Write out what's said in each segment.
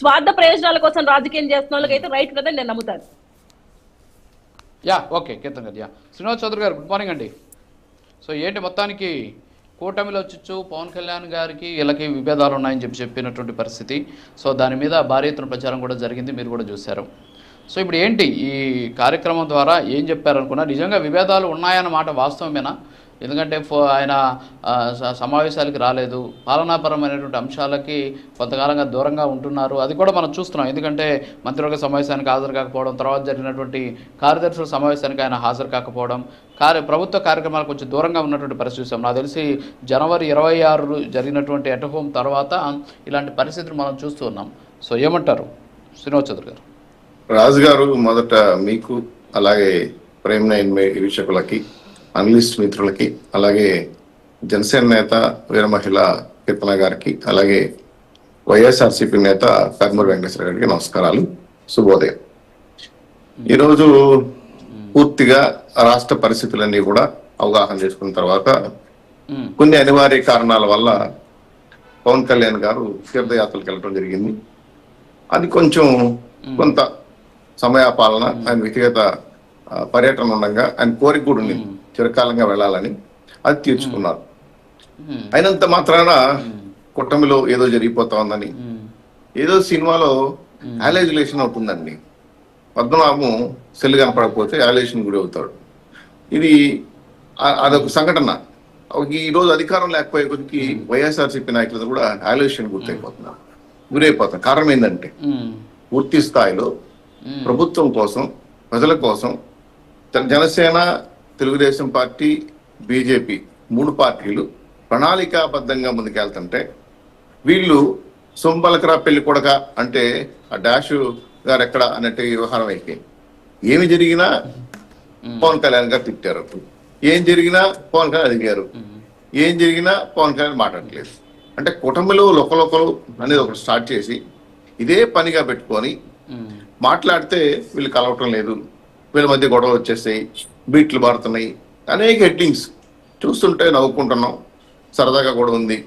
స్వార్థ ప్రయోజనాల కోసం రాజకీయం చేస్తున్న వాళ్ళకైతే రైట్ ఉన్నదని నేను నమ్ముతాను. యా ఓకే కీర్తన్ గారు యా. శ్రీనివాస్ చౌదరి గారు గుడ్ మార్నింగ్ అండి. సో ఏంటి మొత్తానికి కూటమిలో వచ్చుచ్చు పవన్ కళ్యాణ్ గారికి వీళ్ళకి విభేదాలు ఉన్నాయని చెప్పి చెప్పినటువంటి పరిస్థితి. సో దాని మీద భారీ ఎత్తున ప్రచారం కూడా జరిగింది మీరు కూడా చూశారు. సో ఇప్పుడు ఏంటి ఈ కార్యక్రమం ద్వారా ఏం చెప్పారనుకున్నా నిజంగా విభేదాలు ఉన్నాయన్నమాట వాస్తవమేనా? ఎందుకంటే ఫో- ఆయన స- సమావేశాలకి రాలేదు. పాలనాపరమైనటువంటి అంశాలకి కొంతకాలంగా దూరంగా ఉంటున్నారు. అది కూడా మనం చూస్తున్నాం. ఎందుకంటే మంత్రివర్గ సమావేశానికి హాజరు కాకపోవడం తర్వాత జరిగినటువంటి కార్యదర్శుల సమావేశానికి ఆయన హాజరు కాకపోవడం కార్య ప్రభుత్వ కార్యక్రమాలు కొంచెం దూరంగా ఉన్నటువంటి పరిస్థితి చూసాం. నాకు తెలిసి జనవరి ఇరవై ఆరు జరిగినటువంటి అట్ హోమ్ తర్వాత ఇలాంటి పరిస్థితులు మనం చూస్తూ ఉన్నాం. సో ఏమంటారు శ్రీనివాస్ చౌదరి గారు? రాజు గారు మొదట మీకు అలాగే ప్రేమ్ నైన్ మే- వీక్షకులకి అనలిస్ట్ మిత్రులకి అలాగే జనసేన నేత వీర మహిళ కీర్తన గారికి అలాగే వైఎస్ఆర్సీపీ నేత కర్మూరి వెంకటేశ్వర గారికి నమస్కారాలు. శుభోదయం. ఈరోజు పూర్తిగా రాష్ట్ర పరిస్థితులన్నీ కూడా అవగాహన చేసుకున్న తర్వాత. కొన్ని అనివార్య కారణాల వల్ల పవన్ కళ్యాణ్ గారు తీర్థయాత్రలకు వెళ్ళడం జరిగింది. అది కొంచెం కొంత సమయపాలన ఆయన వ్యక్తిగత పర్యటన ఉండగా ఆయన కోరిక కూడా ఉంది చిరకాలంగా వెళ్ళాలని అది తీర్చుకున్నారు. అయినంత మాత్రాన కుటుంబంలో ఏదో జరిగిపోతా ఉందని. ఏదో సినిమాలో యాలేజులేషన్ అవుతుందండి పద్మనాభం సెల్ కనపడకపోతే యాలేషన్ గురి అవుతాడు. ఇది అదొక సంఘటన. ఈ రోజు అధికారం లేకపోయే కొద్దికి వైఎస్ఆర్సీపీ నాయకులతో కూడా యాలేషన్ గుర్తయిపోతున్నారు గురైపోతారు కారణం ఏంటంటే. పూర్తి స్థాయిలో. ప్రభుత్వం కోసం ప్రజల కోసం జన- జనసేన తెలుగుదేశం పార్టీ బీజేపీ మూడు పార్టీలు ప్రణాళికాబద్ధంగా ముందుకెళ్తుంటే వీళ్ళు సొంపలకరా పెళ్ళి కొడక అంటే ఆ డాష్ గారు ఎక్కడ అన్నట్టు వ్యవహారం అయిపోయింది. ఏమి జరిగినా పవన్ కళ్యాణ్ గారు తిట్టారు. ఏం జరిగినా పవన్ కళ్యాణ్ అడిగారు. ఏం జరిగినా పవన్ కళ్యాణ్ మాట్లాడట్లేదు. అంటే కుటుంబంలో లోకలోకలు అనేది ఒకటి స్టార్ట్ చేసి ఇదే పనిగా పెట్టుకొని. మాట్లాడితే వీళ్ళు కలవటం లేదు. వీళ్ళ మధ్య గొడవలు వచ్చేస్తాయి. బీట్లు మారుతున్నాయి. అనేక హెడ్డింగ్స్ చూస్తుంటే నవ్వుకుంటున్నాం. సరదాగా కూడా ఉంది.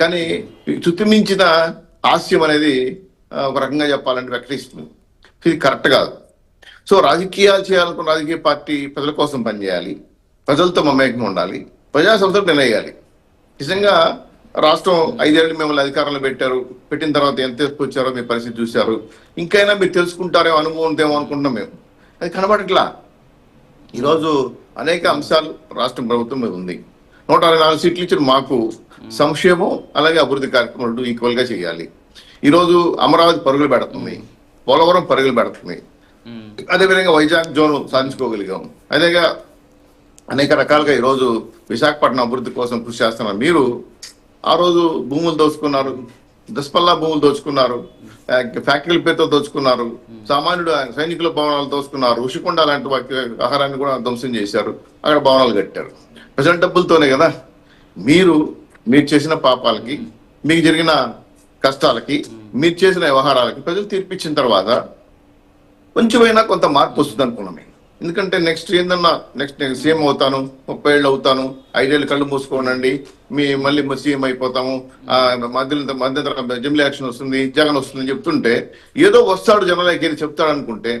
కానీ చుతిమించిన హాస్యం అనేది ఒక రకంగా చెప్పాలంటే వ్యక్తిస్తుంది ఇది కరెక్ట్ కాదు. సో రాజకీయాలు చేయాలనుకున్న రాజకీయ పార్టీ ప్రజల కోసం పనిచేయాలి. ప్రజలతో మమేకం ఉండాలి. ప్రజా సంస్థలు నిర్ణయాలి నిజంగా రాష్ట్రం ఐదేళ్ళు మిమ్మల్ని అధికారంలో పెట్టారు. పెట్టిన తర్వాత ఎంత తీసుకొచ్చారో మీ పరిస్థితి చూశారు. ఇంకైనా మీరు తెలుసుకుంటారేమో అనుభవం ఉందేమో అనుకుంటున్నాం మేము. అది కనబడట్లా. ఈరోజు అనేక అంశాలు రాష్ట్ర ప్రభుత్వం మీద ఉంది. నూట అరవై నాలుగు సీట్లు ఇచ్చిన మాకు సంక్షేమం అలాగే అభివృద్ధి కార్యక్రమాలు ఈక్వల్గా చేయాలి. ఈరోజు అమరావతి పరుగులు పెడుతుంది. పోలవరం పరుగులు పెడుతుంది. అదేవిధంగా వైజాగ్ జోన్ సాధించుకోగలిగాం. అదేగా అనేక రకాలుగా ఈరోజు విశాఖపట్నం అభివృద్ధి కోసం కృషి చేస్తున్నారు. మీరు ఆ రోజు భూములు దోచుకున్నారు. దశపల్లా భూములు దోచుకున్నారు. ఫ్యాక్టరీల పేరుతో దోచుకున్నారు. సామాన్యుడు ఆయన సైనికుల భవనాలు దోచుకున్నారు. ఉషికొండ లాంటి వాటి ఆహారాన్ని కూడా ధ్వంసం చేశారు. అక్కడ భవనాలు కట్టారు. ప్రజల డబ్బులతోనే కదా? మీరు మీరు చేసిన పాపాలకి మీకు జరిగిన కష్టాలకి మీరు చేసిన వ్యవహారాలకి ప్రజలు తీర్పిచ్చిన తర్వాత కొంచెమైనా కొంత మార్పు వస్తుంది అనుకున్నాం ఎందుకంటే నెక్స్ట్ ఏందన్నా నెక్స్ట్ నేను సీఎం అవుతాను ముప్పై ఏళ్ళు అవుతాను ఐదేళ్ళు కళ్ళు మూసుకోనండి మీ మళ్ళీ సీఎం అయిపోతాము ఆ, మధ్యంతర జమిలీ యాక్షన్ వస్తుంది జగన్ వస్తుంది చెప్తుంటే ఏదో వస్తాడు జనాలకి వెళ్ళి చెప్తాడు అనుకుంటే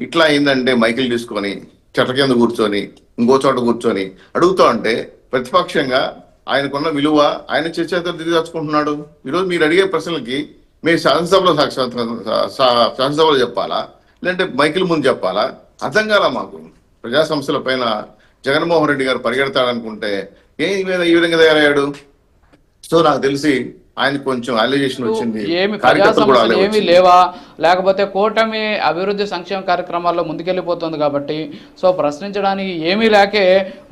ఇట్లా అయిందంటే మైకిల్ తీసుకొని చెట్ల కింద కూర్చొని ఇంకో చోట కూర్చొని అడుగుతా ఉంటే ప్రతిపక్షంగా ఆయనకున్న విలువ ఆయన చేసేత తిరిగి తెచ్చుకుంటున్నాడు. ఈరోజు మీరు అడిగే ప్రశ్నలకి మీరు శాసనసభలో శాసనసభలో చెప్పాలా? లేదంటే మైకిల్ ముందు చెప్పాలా? అర్థం కాల మాకు? ప్రజా సంస్థల పైన జగన్మోహన్ రెడ్డి గారు పరిగెడతాడనుకుంటే ఏ ఈ విధంగా- ఈ విధంగా తయారయ్యాడు? సో నాకు తెలిసి ఆయన కొంచెం అలిగేషన్ వచ్చింది. ఏమి ప్రజా సమస్యలు ఏమీ. లేవా? లేకపోతే కూటమి అభివృద్ధి సంక్షేమ కార్యక్రమాల్లో ముందుకెళ్ళిపోతుంది కాబట్టి సో ప్రశ్నించడానికి ఏమీ లేకే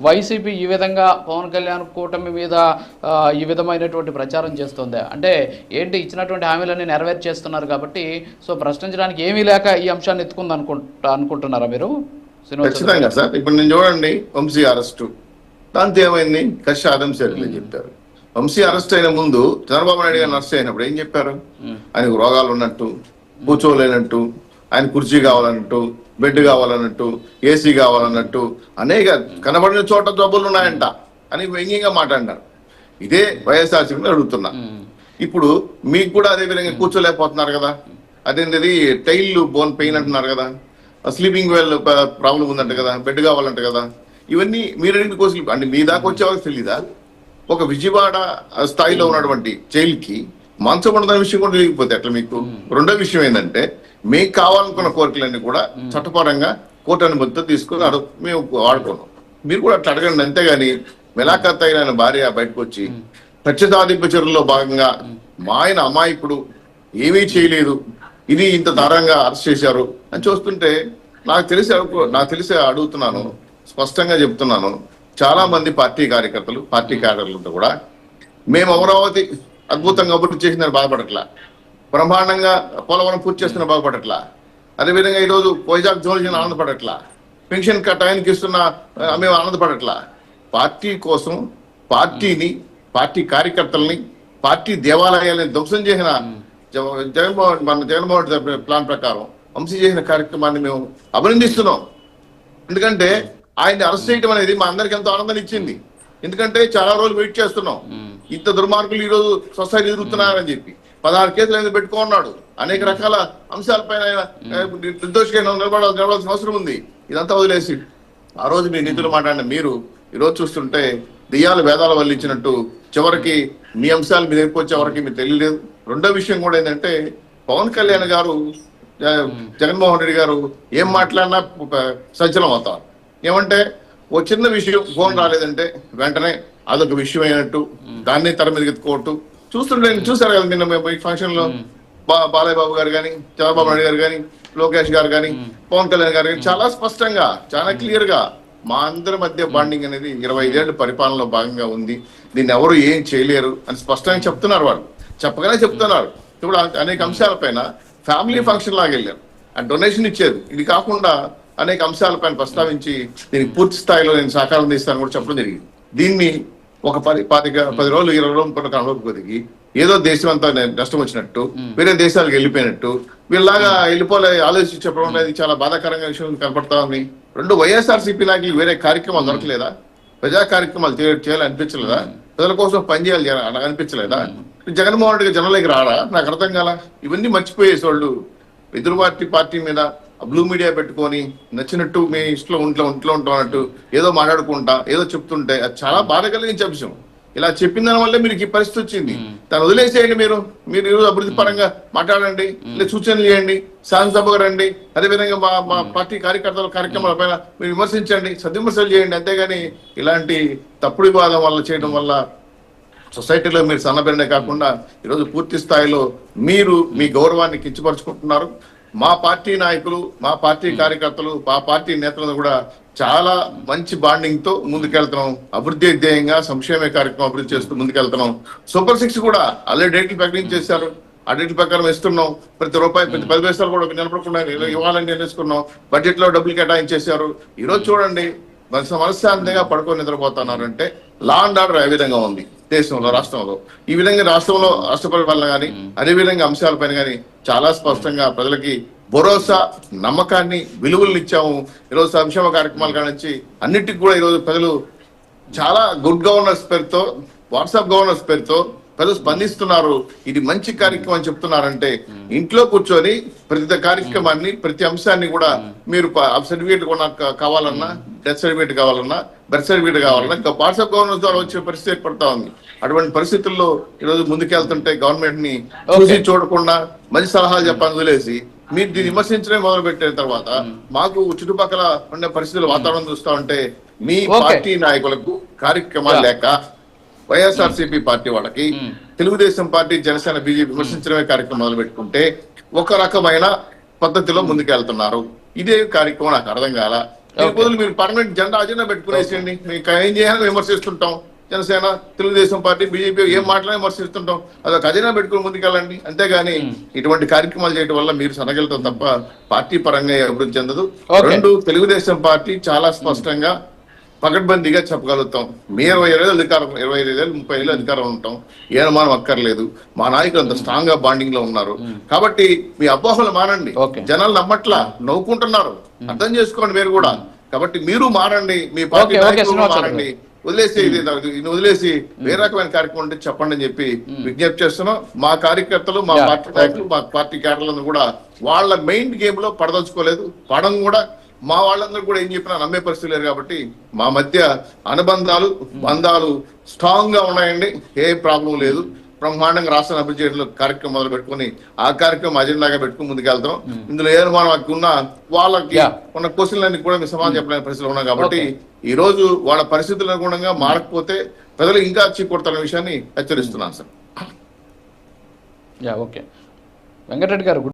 వైసీపీ ఈ విధంగా పవన్ కళ్యాణ్ కూటమి మీద ఈ విధమైనటువంటి ప్రచారం చేస్తుంది. అంటే ఏంటి ఇచ్చినటువంటి హామీలన్నీ నెరవేర్చేస్తున్నారు కాబట్టి సో ప్రశ్నించడానికి ఏమీ లేక ఈ అంశాన్ని ఎత్తుకుంది అనుకుంటా అనుకుంటున్నారా మీరు? ఖచ్చితంగా సార్. ఇప్పుడు నేను చూడండి వంశీ అరెస్టు. దాంతో ఏమైంది? కష్ట ఆదం చెప్పారు. వంశీ అరెస్ట్ అయిన ముందు చంద్రబాబు నాయుడు గారు అరెస్ట్ అయినప్పుడు ఏం చెప్పారు? ఆయనకు రోగాలు ఉన్నట్టు కూర్చోలేనట్టు ఆయన కుర్చీ కావాలన్నట్టు బెడ్ కావాలన్నట్టు ఏసీ కావాలన్నట్టు అనేక కనబడిన చోట జబ్బులు ఉన్నాయంట. అని వ్యంగ్యంగా మాట్లాడినారు. ఇదే వైఎస్ఆర్సీపీ అడుగుతున్నా. ఇప్పుడు మీకు కూడా అదే విధంగా కూర్చోలేకపోతున్నారు కదా? అదేంటిది? టైల్ బోన్ పెయిన్ అంటున్నారు కదా? స్లీపింగ్ వెల్ ప్రాబ్లం ఉందంట కదా? బెడ్ కావాలంట కదా? ఇవన్నీ మీరు కోసం అంటే మీ దాకా వచ్చే వాళ్ళకి తెలీదా? ఒక విజయవాడ స్థాయిలో ఉన్నటువంటి జైలుకి మంచం ఉండదన్న విషయం కూడా తెలియకపోతే అట్లా మీకు రెండో విషయం ఏంటంటే మీకు కావాలనుకున్న కోరికలన్నీ కూడా చట్టపరంగా కోర్టు అనుమతితో తీసుకుని అడు మేము వాడుకున్నాం. మీరు కూడా అట్లా అడగండి అంతేగాని మెలాఖత్ అయిన భార్య బయటకు వచ్చి ఖచ్చితాధిప చర్యలో భాగంగా మా ఆయన అమాయకుడు ఏమీ చేయలేదు ఇది ఇంత దారుణంగా అరెస్ట్ చేశారు అని చూస్తుంటే నాకు తెలిసి అడుగు- నాకు తెలిసి అడుగుతున్నాను స్పష్టంగా చెప్తున్నాను. చాలా మంది పార్టీ కార్యకర్తలు పార్టీ కార్యకర్తలతో కూడా మేము అమరావతి అద్భుతంగా అభివృద్ధి చేసిందని బాధపడట్లా. బ్రహ్మాండంగా పోలవరం పూర్తి చేస్తున్న బాధపడట్లా. అదేవిధంగా ఈరోజు వైజాగ్ జోన్ ఆనందపడట్లా. పెన్షన్ టైంకి ఇస్తున్న మేము ఆనందపడట్లా. పార్టీ కోసం పార్టీని పార్టీ కార్యకర్తల్ని పార్టీ దేవాలయాలని ధ్వంసం చేసిన జగన్మోహన్ మన జగన్మోహన్ రెడ్డి ప్లాన్ ప్రకారం వంశీ చేసిన కార్యక్రమాన్ని మేము అభినందిస్తున్నాం. ఎందుకంటే ఆయన్ని అరెస్ట్ చేయడం అనేది మా అందరికి ఎంతో ఆనందాన్ని ఇచ్చింది. ఎందుకంటే చాలా రోజులు వెయిట్ చేస్తున్నాం. ఇంత దుర్మార్గులు ఈ రోజు సొసైటీ ఎదుగుతున్నారని చెప్పి. పదహారు కేసులు ఎందుకు పెట్టుకున్నాడు? అనేక రకాల అంశాలపైన ఆయన నిర్దోషిగా నిలబడ నిలబడాల్సిన అవసరం ఉంది. ఇదంతా వదిలేసి ఆ రోజు మీ నిధులు మాట్లాడిన మీరు ఈ రోజు చూస్తుంటే దెయ్యాలు వేదాలు వల్లించినట్టు చివరికి మీ అంశాలు మీ దగ్గరికి వచ్చే వరకు మీకు తెలియలేదు. రెండో విషయం కూడా ఏంటంటే పవన్ కళ్యాణ్ గారు జగన్మోహన్ రెడ్డి గారు ఏం మాట్లాడినా సంచలనం అవుతారు. ఏమంటే ఓ చిన్న విషయం ఫోన్ రాలేదంటే వెంటనే అదొక విషయం అయినట్టు దాన్ని తెర మీద ఎత్తుకోవట్టు. చూస్తుంటే చూసారు కదా నిన్న మేము ఈ ఫంక్షన్లో బా- బాలయ్య బాబు గారు కానీ చంద్రబాబు నాయుడు గారు కానీ లోకేష్ గారు కానీ పవన్ కళ్యాణ్ గారు కానీ చాలా స్పష్టంగా చాలా క్లియర్గా మా అందరి మధ్య బాండింగ్ అనేది ఇరవై ఐదేళ్ళ పరిపాలనలో భాగంగా ఉంది. దీన్ని ఎవరు ఏం చేయలేరు అని స్పష్టంగా చెప్తున్నారు వాళ్ళు. చెప్పగానే చెప్తున్నారు. ఇప్పుడు అనేక అంశాలపైన ఫ్యామిలీ ఫంక్షన్ లాగా వెళ్ళారు. ఆ డొనేషన్ ఇచ్చారు ఇది కాకుండా అనేక అంశాలపైన ప్రస్తావించి దీనికి పూర్తి స్థాయిలో నేను సహకారం తీస్తాను కూడా చెప్పడం జరిగింది. దీన్ని ఒక పది పాతిక పది రోజులు ఇరవై రోజులు కొన్ని అనుభవకి ఏదో దేశం అంతా నష్టం వచ్చినట్టు వేరే దేశాలకు వెళ్ళిపోయినట్టు వీళ్ళలాగా వెళ్ళిపోలే ఆలోచించి చెప్పడం అనేది చాలా బాధాకరంగా విషయం కనపడతా ఉంది. రెండు వైఎస్ఆర్సీపీ నాయకులు వేరే కార్యక్రమాలు దొరకలేదా? ప్రజా కార్యక్రమాలు చేయాలి అనిపించలేదా ప్రజల కోసం పనిచేయాలి అనిపించలేదా? జగన్మోహన్ రెడ్డి జనంలోకి రాడా? నాకు అర్థం కాల? ఇవన్నీ మర్చిపోయేసి వాళ్ళు ఎదురు పార్టీ పార్టీ మీద బ్లూ మీడియా పెట్టుకొని నచ్చినట్టు మీ ఇంట్లో ఒంట్లో ఒంట్లో ఉంటున్నట్టు ఏదో మాట్లాడుకుంటా ఏదో చెప్తుంటే అది చాలా బాధ కలిగించే అంశం. ఇలా చెప్పిన దాని వల్లే మీకు ఈ పరిస్థితి వచ్చింది. తను వదిలేసేయండి మీరు. మీరు ఈరోజు అభివృద్ధి పరంగా మాట్లాడండి లేదా సూచనలు చేయండి శాసనసభకు రండి అదేవిధంగా మా మా పార్టీ కార్యకర్తల కార్యక్రమాల పైన మీరు విమర్శించండి సద్విమర్శలు చేయండి. అంతేగాని ఇలాంటి తప్పుడు వివాదం వల్ల చేయడం వల్ల సొసైటీలో మీరు సన్నబెరనే కాకుండా ఈరోజు పూర్తి స్థాయిలో మీరు మీ గౌరవాన్ని కించపరుచుకుంటున్నారు. మా పార్టీ నాయకులు మా పార్టీ కార్యకర్తలు మా పార్టీ నేతలను కూడా చాలా మంచి బాండింగ్తో ముందుకెళ్తున్నాం. అభివృద్ధి ధ్యేయంగా సంక్షేమ కార్యక్రమం అభివృద్ధి చేస్తూ ముందుకెళ్తున్నాం. సూపర్ సిక్స్ కూడా ఆల్రెడీ డేట్లు ప్రకటించేశారు ఆ డేట్ల ప్రకారం ఇస్తున్నాం. ప్రతి రూపాయి ప్రతి పది పైసలు కూడా నిలబడకుండా ఇవ్వాలని నిర్ణయించుకున్నాం. బడ్జెట్లో డబ్బులు కేటాయించేశారు. ఈ రోజు చూడండి మన మనశ్శాంతిగా పడుకొని నిద్రపోతున్నారంటే లా అండ్ ఆర్డర్ ఏ విధంగా ఉంది? దేశంలో రాష్ట్రంలో. ఈ విధంగా రాష్ట్రంలో రాష్ట్ర పరిపాలన కానీ అదే విధంగా అంశాలపైన కానీ చాలా స్పష్టంగా ప్రజలకి భరోసా నమ్మకాన్ని విలువలను ఇచ్చాము. ఈరోజు సంక్షేమ కార్యక్రమాల కానించి అన్నిటికీ కూడా ఈరోజు ప్రజలు చాలా గుడ్ గవర్నెన్స్ పేరుతో వాట్సాప్ గవర్నెన్స్ పేరుతో ప్రజలు స్పందిస్తున్నారు ఇది మంచి కార్యక్రమం అని చెప్తున్నారంటే ఇంట్లో కూర్చొని ప్రతి కార్యక్రమాన్ని ప్రతి అంశాన్ని కూడా మీరు సర్టిఫికేట్ కూడా కావాలన్నా డెత్ సర్టిఫికేట్ కావాలన్నా బర్త్ సర్టిఫికేట్ కావాలన్నా ఇంకా వాట్సాప్ గవర్నెన్స్ ద్వారా వచ్చే పరిస్థితి ఏర్పడతా ఉంది అటువంటి పరిస్థితుల్లో ఈరోజు ముందుకెళ్తుంటే గవర్నమెంట్ని చూసి చూడకుండా మంచి సలహాలు చెప్పని వదిలేసి మీరు దీన్ని విమర్శించడం మొదలు పెట్టిన తర్వాత మాకు చుట్టుపక్కల ఉండే పరిస్థితుల వాతావరణం చూస్తా ఉంటే మీ. పార్టీ నాయకులకు కార్యక్రమాలు. లేక వైఎస్ఆర్సీపీ పార్టీ వాళ్ళకి తెలుగుదేశం పార్టీ జనసేన బీజేపీ విమర్శించడమే కార్యక్రమం మొదలు పెట్టుకుంటే ఒక రకమైన పద్ధతిలో ముందుకెళ్తున్నారు. ఇదే కార్యక్రమం నాకు అర్థం కాల. బదులు మీరు పర్మనెంట్ జెండా అజెండా పెట్టుకునేసేయండి. మీకు ఏం చేయాలని విమర్శిస్తుంటాం. జనసేన తెలుగుదేశం పార్టీ బీజేపీ ఏం మాట్లాడి విమర్శిస్తుంటాం. అదొక అజెండా పెట్టుకుని ముందుకెళ్ళండి. అంతేగాని ఇటువంటి కార్యక్రమాలు చేయడం వల్ల మీరు సనగలుగుతాం తప్ప పార్టీ పరంగా అభివృద్ధి చెందదు. రెండు తెలుగుదేశం పార్టీ చాలా స్పష్టంగా పకడ్బందీగా చెప్పగలుగుతాం. మీ ఇరవై ఏళ్ళు అధికారం ఇరవై ఐదు ఏళ్ళు ముప్పై ఏళ్ళు అధికారం ఉంటాం. ఏ అనుమానం అక్కర్లేదు. మా నాయకులు అంత స్ట్రాంగ్గా బాండింగ్లో ఉన్నారు. కాబట్టి మీ అపోహలు మానండి. జనాలు నమ్మట్లా నవ్వుకుంటున్నారు. అర్థం చేసుకోండి మీరు కూడా. కాబట్టి మీరు మారండి. మీ పార్టీ నాయకులు మారండి. వదిలేసి వదిలేసి వేరే రకమైన కార్యక్రమం ఉంటే చెప్పండి అని చెప్పి విజ్ఞప్తి చేస్తున్నాం. మా కార్యకర్తలు మా పార్టీ నాయకులు మా పార్టీ క్యాడర్లను కూడా వాళ్ళ మెయిన్ గేమ్లో పడదలుచుకోలేదు. పడం కూడా మా వాళ్ళందరూ కూడా ఏం చెప్పినా నమ్మే పరిస్థితి లేరు కాబట్టి మా మధ్య అనుబంధాలు బంధాలు స్ట్రాంగ్గా ఉన్నాయండి. ఏ ప్రాబ్లం లేదు. బ్రహ్మాండంగా రాష్ట్ర అభివృద్ధి చేయడంలో కార్యక్రమం మొదలు పెట్టుకుని ఆ కార్యక్రమం అజెండాగా పెట్టుకుని ముందుకెళ్తాం. ఇందులో ఏ అనుమానం ఉన్నా వాళ్ళకి. ఉన్న క్వశ్చన్లన్నీ కూడా మీ సమాధానం చెప్పలేని పరిస్థితిలో ఉన్నాం కాబట్టి ఈ రోజు వాళ్ళ పరిస్థితుల అనుగుణంగా మారకపోతే ప్రజలు ఇంకా చీకొడతారన్న విషయాన్ని హెచ్చరిస్తున్నాను సార్. Yeah okay. వెంకటరెడ్డి గారు